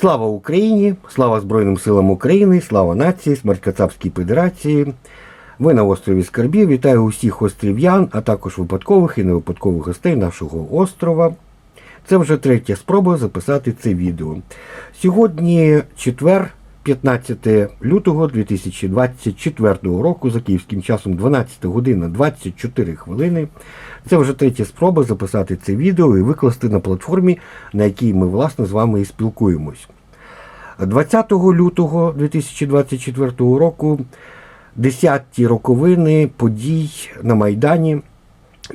Слава Україні! Слава Збройним силам України, слава нації, смерть Кацапській Федерації. Ви на острові Скарбів. Вітаю усіх острів'ян, а також випадкових і невипадкових гостей нашого острова. Це вже третя спроба записати це відео. Сьогодні четвер, 15 лютого 2024 року, за київським часом 12 година 24 хвилини. Це вже третя спроба записати це відео і викласти на платформі, на якій ми власне з вами і спілкуємось. 20 лютого 2024 року, 10-ті роковини подій на Майдані,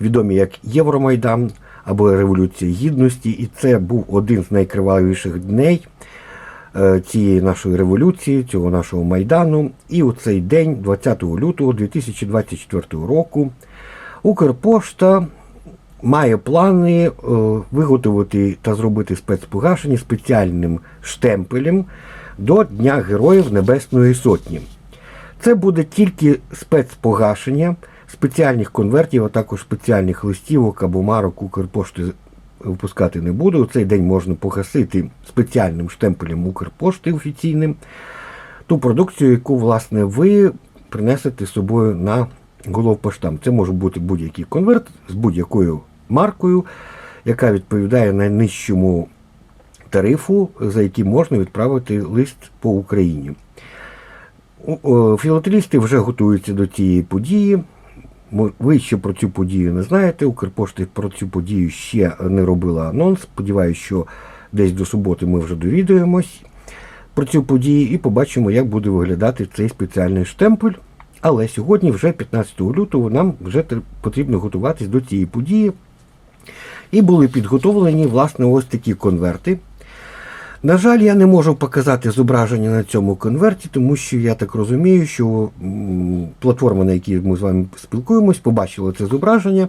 відомі як Євромайдан або Революція Гідності, і це був один з найкривавіших дней цієї нашої революції, цього нашого майдану. І у цей день, 20 лютого 2024 року, Укрпошта має плани е, виготовити та зробити спецпогашення спеціальним штемпелем до Дня Героїв Небесної Сотні. Це буде тільки спецпогашення спеціальних конвертів, а також спеціальних листівок або марок Укрпошти випускати не буде. У цей день можна погасити спеціальним штемпелем Укрпошти офіційним ту продукцію, яку власне ви принесете з собою на головпоштам. Це може бути будь-який конверт з будь-якою маркою, яка відповідає найнижчому тарифу, за яким можна відправити лист по Україні. Філателісти вже готуються до цієї події. Ви ще про цю подію не знаєте. Укрпошта про цю подію ще не робила анонс. Сподіваюся, що десь до суботи ми вже довідуємось про цю подію і побачимо, як буде виглядати цей спеціальний штемпель. Але сьогодні, вже 15 лютого, нам вже потрібно готуватись до цієї події. І були підготовлені власне ось такі конверти. На жаль, я не можу показати зображення на цьому конверті, тому що я так розумію, що платформа, на якій ми з вами спілкуємось, побачила це зображення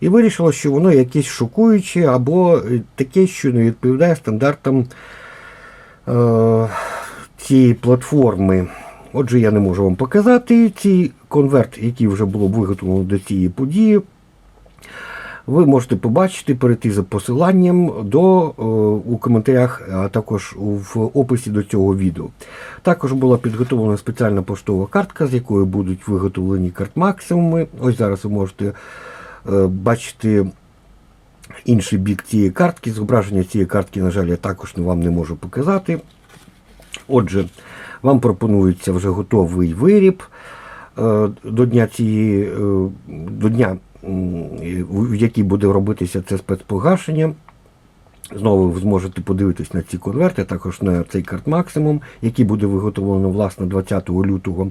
і вирішила, що воно якесь шокуюче або е, таке, що не відповідає стандартам е, цієї платформи. Отже, я не можу вам показати цей конверт, який вже було виготовлено до цієї події. Ви можете побачити, перейти за посиланням до, е, у коментарях, а також в описі до цього відео. Також була підготовлена спеціальна поштова картка, з якої будуть виготовлені карт-максимуми. Ось зараз ви можете е, бачити інший бік цієї картки. Зображення цієї картки, на жаль, я також вам не можу показати. Отже, вам пропонується вже готовий виріб до дня цієї, е, до дня, в який буде робитися це спецпогашення. Знову ви зможете подивитись на ці конверти, також на цей карт максимум, який буде виготовлено власне 20 лютого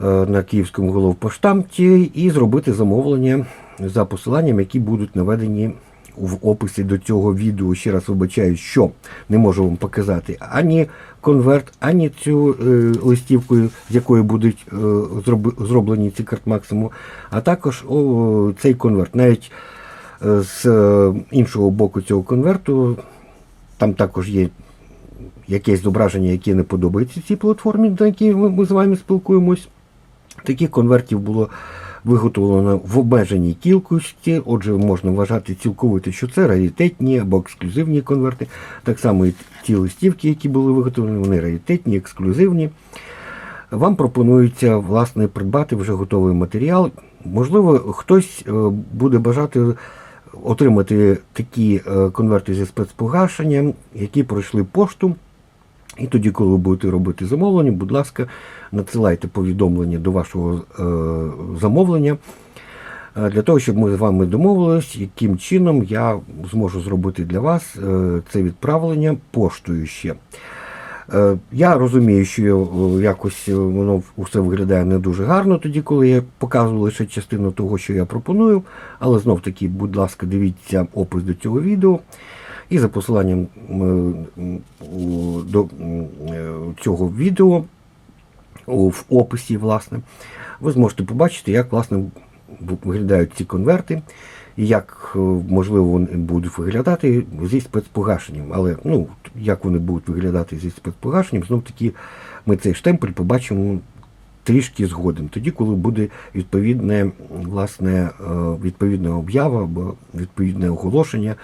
е, на київському головпоштамті, і зробити замовлення за посиланням, які будуть наведені в описі до цього відео. Ще раз вибачаю, що не можу вам показати ані конверт, ані цю е, листівку, з якої будуть е, зроб- зроблені ці карт максимум, а також о, цей конверт. Навіть е, з е, іншого боку цього конверту там також є якесь зображення, яке не подобається цій платформі, на якій ми, з вами спілкуємось. Таких конвертів було виготовлено в обмеженій кількості, отже, можна вважати цілковито, що це раритетні або ексклюзивні конверти. Так само і ті листівки, які були виготовлені, вони раритетні, ексклюзивні. Вам пропонується власне придбати вже готовий матеріал. Можливо, хтось е, буде бажати отримати такі е, конверти зі спецпогашенням, які пройшли пошту. І тоді, коли ви будете робити замовлення, будь ласка, надсилайте повідомлення до вашого е, замовлення е, для того, щоб ми з вами домовились, яким чином я зможу зробити для вас е, це відправлення поштою ще. Е, Я розумію, що е, якось е, воно все виглядає не дуже гарно тоді, коли я показую лише частину того, що я пропоную. Але знов таки, будь ласка, дивіться опис до цього відео. І за посиланням у- до е, цього відео в описі, власне, ви зможете побачити, як власне виглядають ці конверти, і як е, можливо вони будуть виглядати зі спецпогашенням. Але ну, як вони будуть виглядати зі спецпогашенням, знов таки ми цей штемпель побачимо трішки згодом, тоді, коли буде відповідне, власне, е, відповідна об'ява або відповідне оголошення,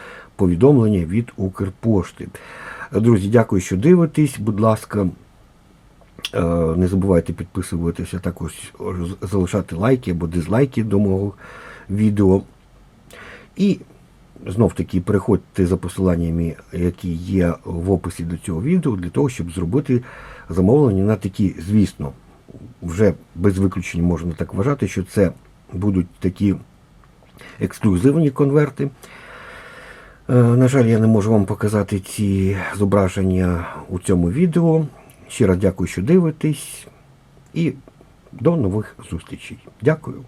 повідомлення від Укрпошти. Друзі, дякую, що дивитесь. Будь ласка, е, не забувайте підписуватися, також залишати лайки або дизлайки до мого відео. І знов таки переходьте за посиланнями, які є в описі до цього відео, для того, щоб зробити замовлення на такі, звісно, вже без виключень можна так вважати, що це будуть такі ексклюзивні конверти. Е, На жаль, я не можу вам показати ці зображення у цьому відео. Раз дякую, що дивитесь, і до нових зустрічей. Дякую.